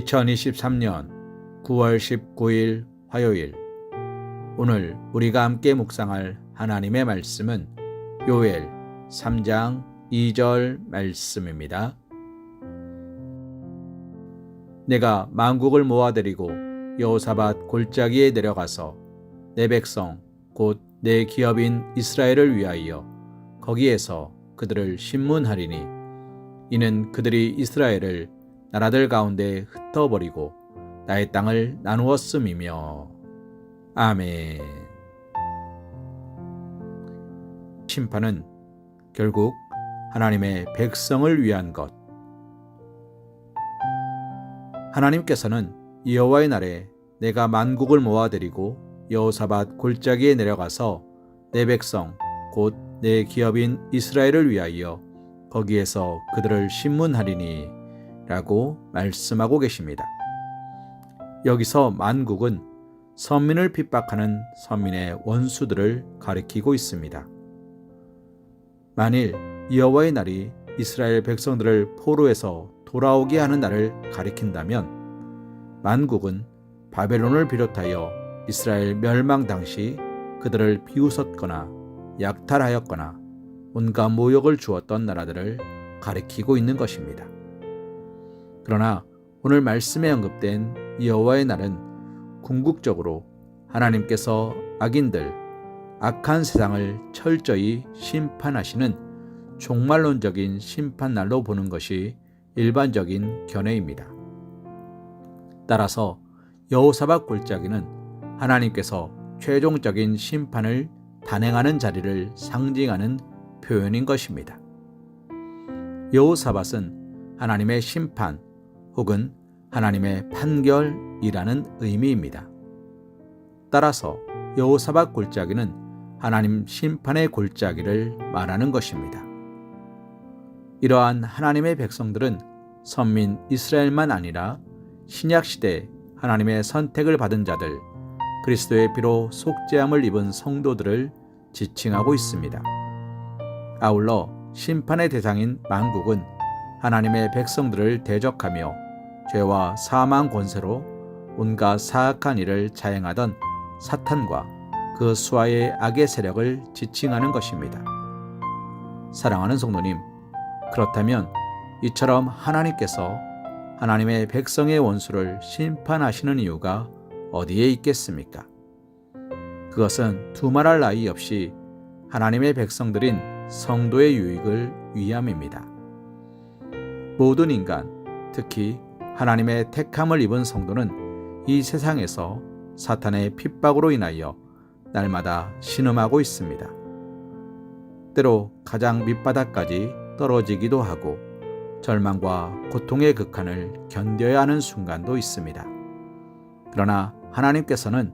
2023년 9월 19일 화요일 오늘 우리가 함께 묵상할 하나님의 말씀은 요엘 3장 2절 말씀입니다. 내가 만국을 모아들이고 여호사밧 골짜기에 내려가서 내 백성 곧 내 기업인 이스라엘을 위하여 거기에서 그들을 신문하리니 이는 그들이 이스라엘을 나라들 가운데 흩어버리고 나의 땅을 나누었음이며 아멘. 심판은 결국 하나님의 백성을 위한 것. 하나님께서는 여호와의 날에 내가 만국을 모아들이고 여호사밧 골짜기에 내려가서 내 백성 곧 내 기업인 이스라엘을 위하여 거기에서 그들을 신문하리니 라고 말씀하고 계십니다. 여기서 만국은 선민을 핍박하는 선민의 원수들을 가리키고 있습니다. 만일 여호와의 날이 이스라엘 백성들을 포로에서 돌아오게 하는 날을 가리킨다면 만국은 바벨론을 비롯하여 이스라엘 멸망 당시 그들을 비웃었거나 약탈하였거나 온갖 모욕을 주었던 나라들을 가리키고 있는 것입니다. 그러나 오늘 말씀에 언급된 여호와의 날은 궁극적으로 하나님께서 악인들, 악한 세상을 철저히 심판하시는 종말론적인 심판날로 보는 것이 일반적인 견해입니다. 따라서 여호사박 골짜기는 하나님께서 최종적인 심판을 단행하는 자리를 상징하는 표현인 것입니다. 여호사밧은 하나님의 심판 혹은 하나님의 판결이라는 의미입니다. 따라서 여호사밧 골짜기는 하나님 심판의 골짜기를 말하는 것입니다. 이러한 하나님의 백성들은 선민 이스라엘만 아니라 신약 시대 하나님의 선택을 받은 자들 그리스도의 피로 속죄함을 입은 성도들을 지칭하고 있습니다. 아울러 심판의 대상인 만국은 하나님의 백성들을 대적하며 죄와 사망 권세로 온갖 사악한 일을 자행하던 사탄과 그 수하의 악의 세력을 지칭하는 것입니다. 사랑하는 성도님, 그렇다면 이처럼 하나님께서 하나님의 백성의 원수를 심판하시는 이유가 어디에 있겠습니까? 그것은 두말할 나위 없이 하나님의 백성들인 성도의 유익을 위함입니다. 모든 인간, 특히 하나님의 택함을 입은 성도는 이 세상에서 사탄의 핍박으로 인하여 날마다 신음하고 있습니다. 때로 가장 밑바닥까지 떨어지기도 하고 절망과 고통의 극한을 견뎌야 하는 순간도 있습니다. 그러나 하나님께서는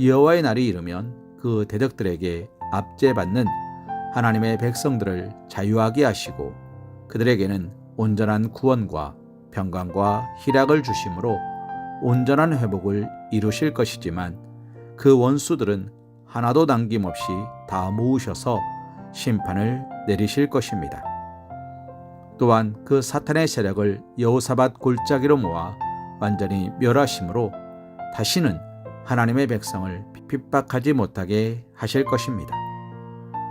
여호와의 날이 이르면 그 대적들에게 압제받는 하나님의 백성들을 자유하게 하시고 그들에게는 온전한 구원과 평강과 희락을 주심으로 온전한 회복을 이루실 것이지만 그 원수들은 하나도 남김없이 다 모으셔서 심판을 내리실 것입니다. 또한 그 사탄의 세력을 여호사밧 골짜기로 모아 완전히 멸하심으로 다시는 하나님의 백성을 핍박하지 못하게 하실 것입니다.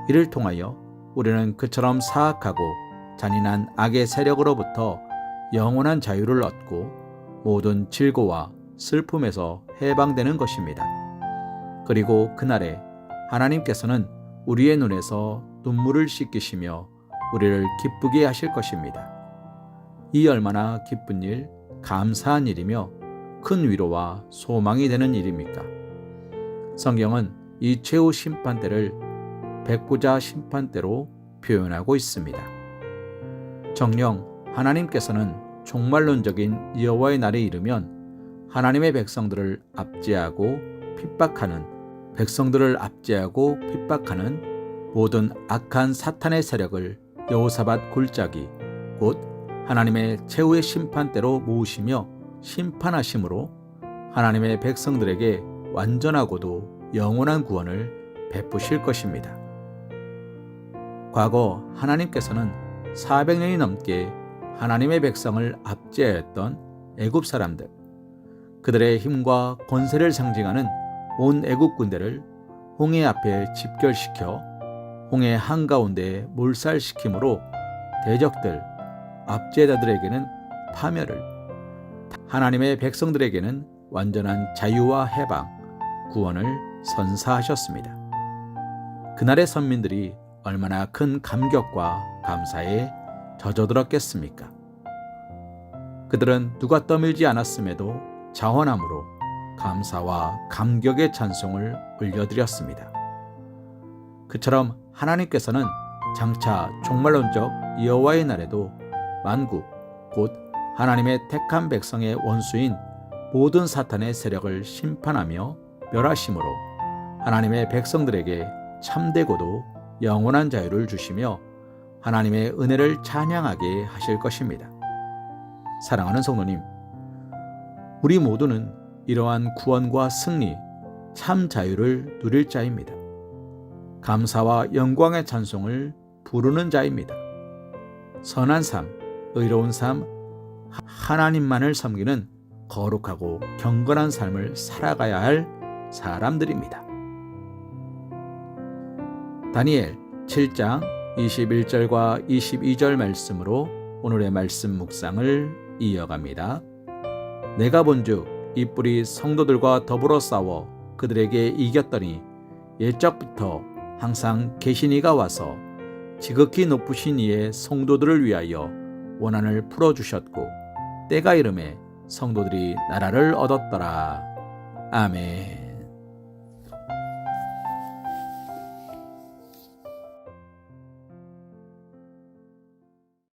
이를 통하여 우리는 그처럼 사악하고 잔인한 악의 세력으로부터 영원한 자유를 얻고 모든 질고와 슬픔에서 해방되는 것입니다. 그리고 그날에 하나님께서는 우리의 눈에서 눈물을 씻기시며 우리를 기쁘게 하실 것입니다. 이 얼마나 기쁜 일, 감사한 일이며 큰 위로와 소망이 되는 일입니까? 성경은 이 최후 심판 때를 백부자 심판 때로 표현하고 있습니다. 정령 하나님께서는 종말론적인 여호와의 날에 이르면 하나님의 백성들을 압제하고 핍박하는 백성들을 압제하고 핍박하는 모든 악한 사탄의 세력을 여호사밧 골짜기 곧 하나님의 최후의 심판대로 모으시며 심판하심으로 하나님의 백성들에게 완전하고도 영원한 구원을 베푸실 것입니다. 과거 하나님께서는 400년이 넘게 하나님의 백성을 압제하였던 애굽 사람들, 그들의 힘과 권세를 상징하는 온 애굽 군대를 홍해 앞에 집결시켜 홍해 한가운데에 몰살시킴으로 대적들, 압제자들에게는 파멸을, 하나님의 백성들에게는 완전한 자유와 해방, 구원을 선사하셨습니다. 그날의 선민들이 얼마나 큰 감격과 감사에 젖어들었겠습니까? 그들은 누가 떠밀지 않았음에도 자원함으로 감사와 감격의 찬송을 올려드렸습니다. 그처럼 하나님께서는 장차 종말론적 여호와의 날에도 만국 곧 하나님의 택한 백성의 원수인 모든 사탄의 세력을 심판하며 멸하심으로 하나님의 백성들에게 참되고도 영원한 자유를 주시며 하나님의 은혜를 찬양하게 하실 것입니다. 사랑하는 성도님, 우리 모두는 이러한 구원과 승리, 참 자유를 누릴 자입니다. 감사와 영광의 찬송을 부르는 자입니다. 선한 삶, 의로운 삶, 하나님만을 섬기는 거룩하고 경건한 삶을 살아가야 할 사람들입니다. 다니엘 7장 21절과 22절 말씀으로 오늘의 말씀 묵상을 이어갑니다. 내가 본즉 이 뿔이 성도들과 더불어 싸워 그들에게 이겼더니 옛적부터 항상 계신 이가 와서 지극히 높으신 이의 성도들을 위하여 원한을 풀어 주셨고 때가 이름에 성도들이 나라를 얻었더라. 아멘.